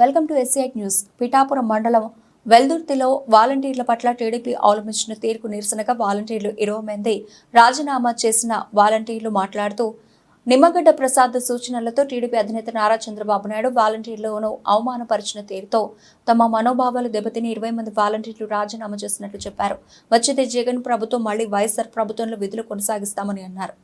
Welcome to SCI news. Pithapuram మండలం వెల్దుర్తిలో వాలంటీర్ల పట్ల టీడీపీ అవలంబించిన తీర్పు నిరసనగా వాలంటీర్లు ఇరవై మంది రాజీనామా చేసిన వాలంటీర్లు మాట్లాడుతూ నిమ్మగడ్డ ప్రసాద్ సూచనలతో టీడీపీ అధినేత నారా చంద్రబాబు నాయుడు వాలంటీర్లను అవమానపరిచిన తీరుతో తమ మనోభావాలు దెబ్బతిని ఇరవై మంది వాలంటీర్లు రాజీనామా చేసినట్లు చెప్పారు. వచ్చేది జగన్ ప్రభుత్వం మళ్ళీ వైఎస్ఆర్ ప్రభుత్వంలో విధులు కొనసాగిస్తామని అన్నారు.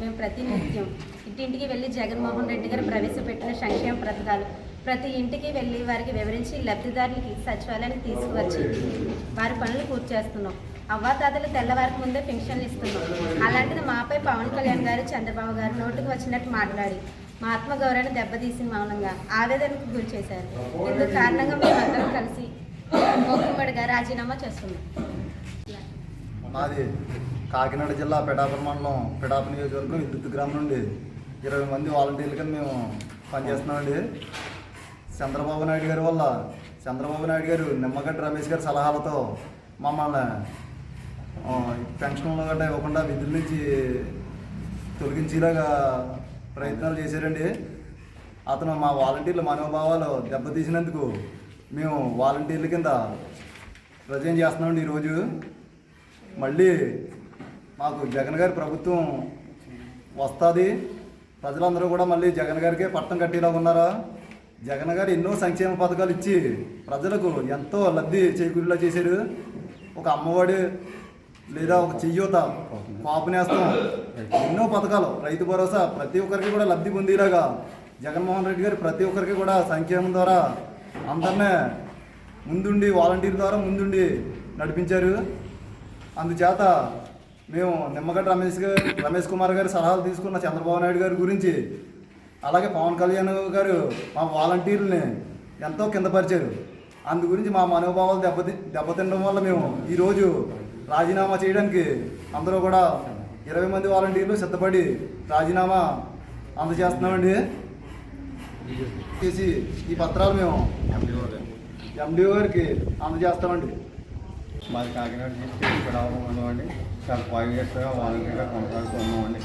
మేము ప్రతినిత్యం ఇంటింటికి వెళ్ళి జగన్మోహన్ రెడ్డి గారు ప్రవేశపెట్టిన సంక్షేమ పథకాలు. ప్రతి ఇంటికి వెళ్ళి వారికి వివరించి లబ్ధిదారులకి సచివాలయానికి తీసుకువచ్చి వారి పనులు పూర్తి చేస్తున్నాం. అవ్వాతాతలు తెల్లవారికి ముందే పెన్షన్లు ఇస్తున్నాం. అలాంటిది మాపై పవన్ కళ్యాణ్ గారు చంద్రబాబు గారు నోటుకు వచ్చినట్టు మాట్లాడి మా ఆత్మగౌరవాన్ని దెబ్బతీసి మౌనంగా ఆవేదనకు గురి చేశారు. ఇందుకు కారణంగా మేమందరం కలిసి గోకుమ్మడిగా రాజీనామా చేస్తున్నాం. మాది కాకినాడ జిల్లా పిఠాపురం మండలం పిఠాపు నియోజకవర్గం విద్యుత్ గ్రామం నుండి. ఇరవై మంది వాలంటీర్లు కింద మేము పనిచేస్తున్నామండి. చంద్రబాబు నాయుడు గారి వల్ల చంద్రబాబు నాయుడు గారు నిమ్మగడ్డ రమేష్ గారి సలహాలతో మమ్మల్ని ఆ, పెన్షన్లు గట్రా ఇవ్వకుండా విధుల నుంచి తొలగించేలాగా ప్రయత్నాలు చేశారండి. అతను మా వాలంటీర్ల మనోభావాలు దెబ్బతీసినందుకు మేము వాలంటీర్ల కింద ప్రజెంట్ చేస్తున్నామండి ఈరోజు. మళ్ళీ మాకు జగన్ గారి ప్రభుత్వం వస్తుంది. ప్రజలందరూ కూడా మళ్ళీ జగన్ గారికే పట్టం కట్టేలా ఉన్నారా? జగన్ గారు ఎన్నో సంక్షేమ పథకాలు ఇచ్చి ప్రజలకు ఎంతో లబ్ధి చేకూరేలా చేశారు. ఒక అమ్మఒడి లేదా ఒక చెయ్యూత పాపనేస్తం ఎన్నో పథకాలు. రైతు భరోసా ప్రతి ఒక్కరికి కూడా లబ్ధి పొందేలాగా జగన్మోహన్ రెడ్డి గారు ప్రతి ఒక్కరికి కూడా సంక్షేమం ద్వారా అందరినే ముందుండి వాలంటీర్ ద్వారా ముందుండి నడిపించారు. అందుచేత మేము నిమ్మగడ్డ రమేష్ గారు రమేష్ కుమార్ గారి సలహాలు తీసుకున్న చంద్రబాబు నాయుడు గారి గురించి అలాగే పవన్ కళ్యాణ్ గారు మా వాలంటీర్లని ఎంతో కిందపరిచారు. అందు గురించి మా మనోభావాలు దెబ్బతి దెబ్బతినడం వల్ల మేము ఈరోజు రాజీనామా చేయడానికి అందరూ కూడా ఇరవై మంది వాలంటీర్లు సిద్ధపడి రాజీనామా అందజేస్తున్నామండి. చేసి ఈ పత్రాలు మేము ఎండిఓ గారికి అందజేస్తామండి. మాది కాకినాడ డిస్ట్రిక్ట్ ఇక్కడ ఉన్నామండి. చాలా ఫైవ్ ఇయర్స్గా వాలంటీర్గా కొనసాగుతూ ఉన్నామండి.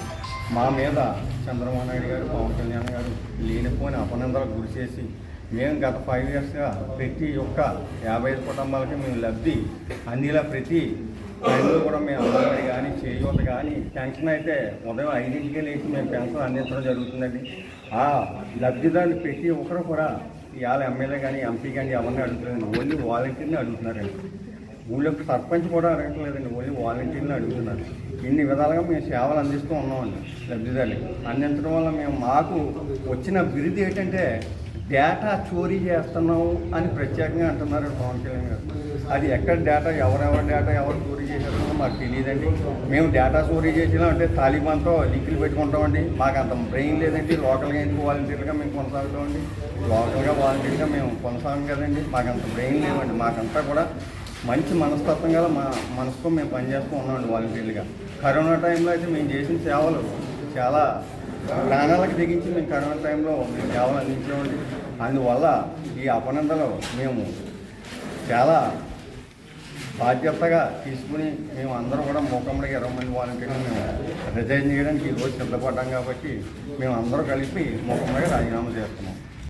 మా మీద చంద్రబాబు నాయుడు గారు పవన్ కళ్యాణ్ గారు లేనిపోని అపనందలకు గురి చేసి మేము గత ఫైవ్ ఇయర్స్గా ప్రతి ఒక్క యాభై ఐదు కుటుంబాలకి మేము లబ్ధి అందిలా ప్రతి టైంలో కూడా మేము అంగన్వాడీ కానీ చేయూత కానీ పెన్షన్ అయితే ఉదయం ఐదింటికే లేచి మేము పెన్షన్ అందించడం జరుగుతుందండి. ఆ లబ్ధిదారులు ప్రతి ఒక్కరు కూడా ఇవాళ ఎమ్మెల్యే కానీ ఎంపీ కానీ ఎవరిని అడుగుతున్నారండి ఓన్లీ వాలంటీర్ని అడుగుతున్నారండి. ఊళ్ళో సర్పంచ్ కూడా అడగట్లేదండి ఓన్లీ వాలంటీర్లు అడుగుతున్నారు. ఇన్ని విధాలుగా మేము సేవలు అందిస్తూ ఉన్నామండి లబ్ధిదారులకు. అందించడం వల్ల మేము మాకు వచ్చిన బిరుదు ఏంటంటే డేటా చోరీ చేస్తున్నాము అని ప్రత్యేకంగా అంటున్నారు పవన్ కళ్యాణ్ గారు. అది ఎక్కడ డేటా ఎవరెవరి డేటా ఎవరు చోరీ చేశారో మాకు తెలియదండి. మేము డేటా చోరీ చేసినా అంటే తాలిబాన్తో లింకులు పెట్టుకుంటామండి. మాకు అంత బ్రెయిన్ లేదండి. లోకల్గా ఎందుకు వాలంటీర్గా మేము కొనసాగుతామండి? లోకల్గా వాలంటీర్గా మేము కొనసాగం కదండి. మాకు అంత బ్రెయిన్ లేవండి. మాకంతా కూడా మంచి మనస్తత్వం గల మా మనసుతో మేము పనిచేస్తూ ఉన్నామండి వాలంటీర్లుగా. కరోనా టైంలో అయితే మేము చేసిన సేవలు చాలా ప్రాణాలకు తెగించి మేము కరోనా టైంలో మేము సేవలు అందించామండి. అందువల్ల ఈ అపనందలు మేము చాలా బాధ్యతగా తీసుకుని మేము అందరం కూడా మూకమ్మడికి ఇరవై మంది వాలంటీర్లు మేము రిజైన్ చేయడానికి ఈరోజు సిద్ధపడ్డాం కాబట్టి మేము అందరూ కలిపి మూకమ్మడికి రాజీనామా చేస్తున్నాం.